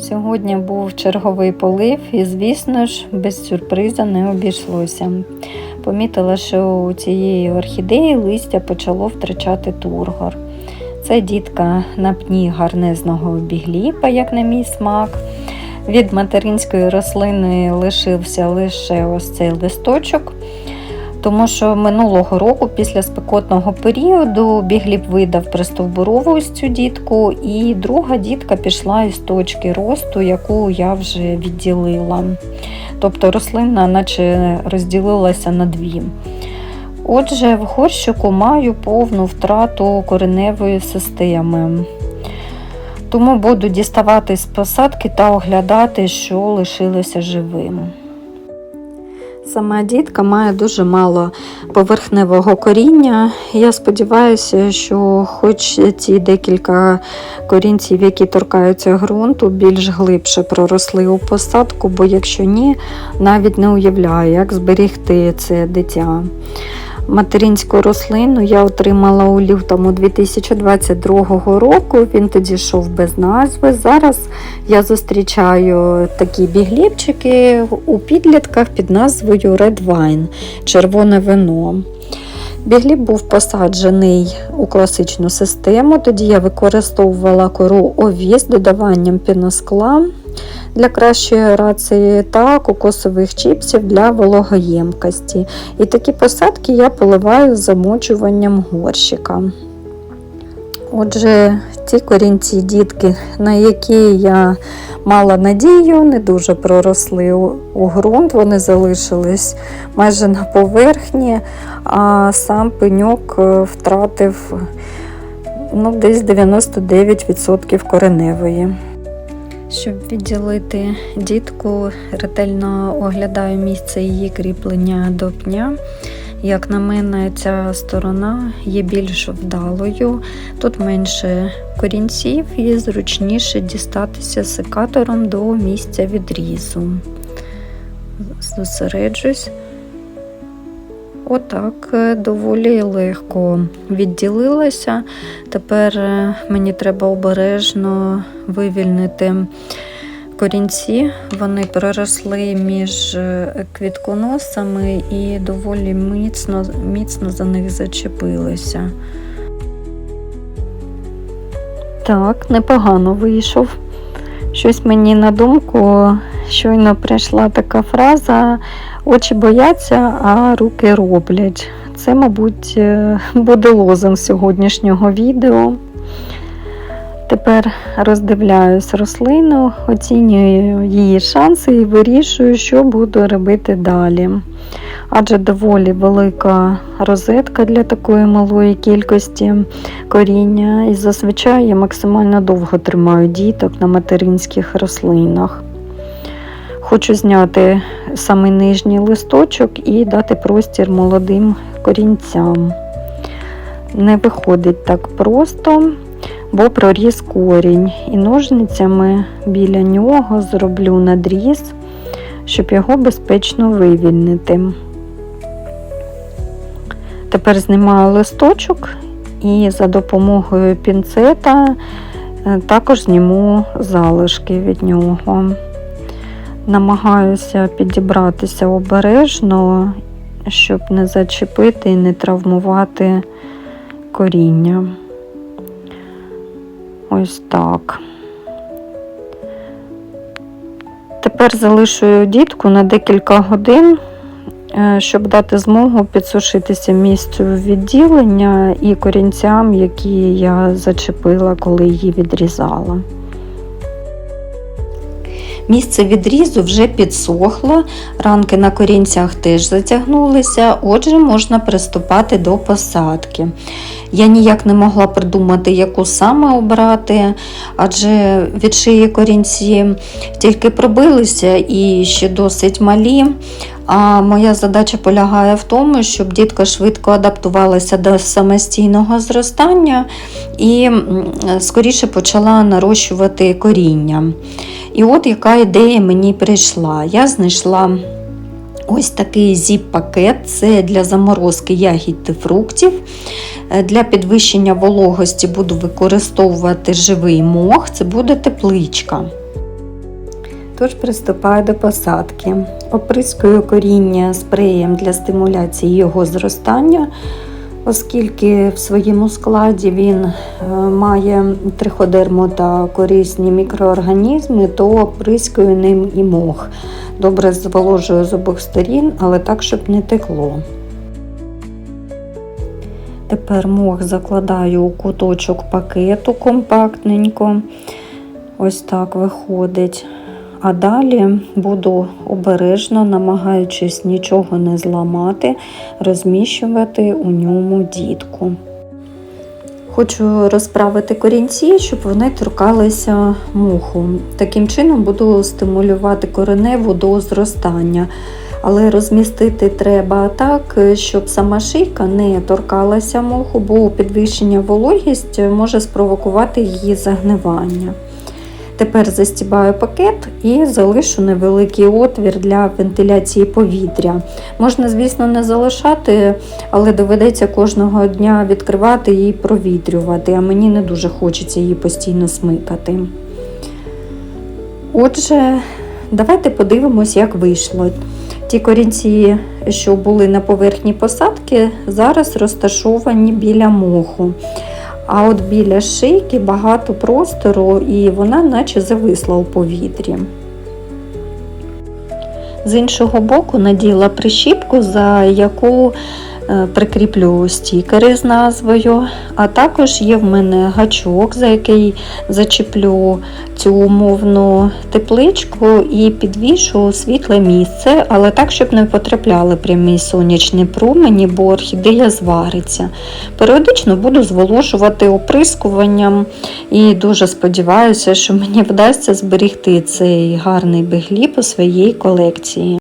Сьогодні був черговий полив, і, звісно ж, без сюрприза не обійшлося. Помітила, що у цієї орхідеї листя почало втрачати тургор. Це дітка на пні гарнезного бігліпа, як на мій смак. Від материнської рослини лишився лише ось цей листочок, тому що минулого року, після спекотного періоду, бігліп видав пристовбурову ось цю дітку, і друга дітка пішла із точки росту, яку я вже відділила. Тобто рослина наче розділилася на дві. Отже, в горщику маю повну втрату кореневої системи. Тому буду діставати з посадки та оглядати, що лишилося живим. Сама дітка має дуже мало поверхневого коріння. Я сподіваюся, що хоч ці декілька корінців, які торкаються ґрунту, більш глибше проросли у посадку, бо якщо ні, навіть не уявляю, як зберігти це дитя. Материнську рослину я отримала у лютому 2022 року. Він тоді йшов без назви. Зараз я зустрічаю такі бігліпчики у підлітках під назвою Red Wine червоне вино. Бігліб був посаджений у класичну систему. Тоді я використовувала кору ові з додаванням піноскла для кращої аерації та кокосових чіпсів для вологоємкості. І такі посадки я поливаю замочуванням горщика. Отже, ті корінці дітки, на які я мала надію, не дуже проросли у, у ґрунт, вони залишились майже на поверхні, а сам пеньок е, втратив ну, десь 99% кореневої. Щоб відділити дітку, ретельно оглядаю місце її кріплення до пня. Як на мене, ця сторона є більш вдалою, тут менше корінців і зручніше дістатися секатором до місця відрізу. Зосереджусь. Отак е, доволі легко відділилася. Тепер е, мені треба обережно вивільнити корінці. Вони проросли між е, квітконосами і доволі міцно, міцно за них зачепилися. Так, непогано вийшов. Щось мені на думку щойно прийшла така фраза: очі бояться, а руки роблять. Це, мабуть, е, буде лозунг сьогоднішнього відео. Тепер роздивляюсь рослину, оцінюю її шанси і вирішую, що буду робити далі. Адже доволі велика розетка для такої малої кількості коріння, і зазвичай я максимально довго тримаю діток на материнських рослинах. Хочу зняти самий нижній листочок і дати простір молодим корінцям. Не виходить так просто, бо проріс корінь, і ножницями біля нього зроблю надріз, щоб його безпечно вивільнити. Тепер знімаю листочок і за допомогою пінцета е, також зніму залишки від нього. Намагаюся підібратися обережно, щоб не зачепити і не травмувати коріння. Ось так. Тепер залишую дітку на декілька годин, е, щоб дати змогу підсушитися місцю відділення і корінцям, які я зачепила, коли її відрізала. Місце відрізу вже підсохло, ранки на корінцях теж затягнулися, отже, можна приступати до посадки. Я ніяк не могла придумати, яку саме обрати, адже від шиї корінці тільки пробилися і ще досить малі. А моя задача полягає в тому, щоб дітка швидко адаптувалася до самостійного зростання і скоріше почала нарощувати коріння. І от яка ідея мені прийшла. Я знайшла ось такий зіп-пакет це для заморозки ягід та фруктів. Е, Для підвищення вологості буду використовувати живий мох, це буде тепличка. Тож приступаю до посадки. Оприскую коріння спреєм для стимуляції його зростання, оскільки в своєму складі він е, має триходерму та корисні мікроорганізми, то оприскую ним і мох. Добре зволожую з обох сторін, але так, щоб не текло. Тепер мох закладаю у куточок пакету компактненько. Ось так виходить. А далі буду обережно, намагаючись нічого не зламати, розміщувати у ньому дітку. Хочу розправити корінці, щоб вони торкалися муху. Таким чином буду стимулювати кореневу до зростання. Але розмістити треба так, щоб сама шийка не торкалася муху, бо підвищення вологість може спровокувати її загнивання. Тепер застібаю пакет і залишу невеликий отвір для вентиляції повітря. Можна, звісно, не залишати, але доведеться кожного дня відкривати і провітрювати, а мені не дуже хочеться її постійно смикати. Отже, давайте подивимось, як вийшло. Ті корінці, що були на поверхні посадки, зараз розташовані біля моху. А от біля шийки багато простору і вона наче зависла у повітрі. З іншого боку наділа прищіпку, за яку прикріплю стікери з назвою, а також є в мене гачок, за який зачеплю цю умовну тепличку і підвішу світле місце, але так, щоб не потрапляли прямі сонячні промені, бо орхідея звариться. Періодично буду зволожувати оприскуванням і дуже сподіваюся, що мені вдасться зберігти цей гарний бегліб у своїй колекції.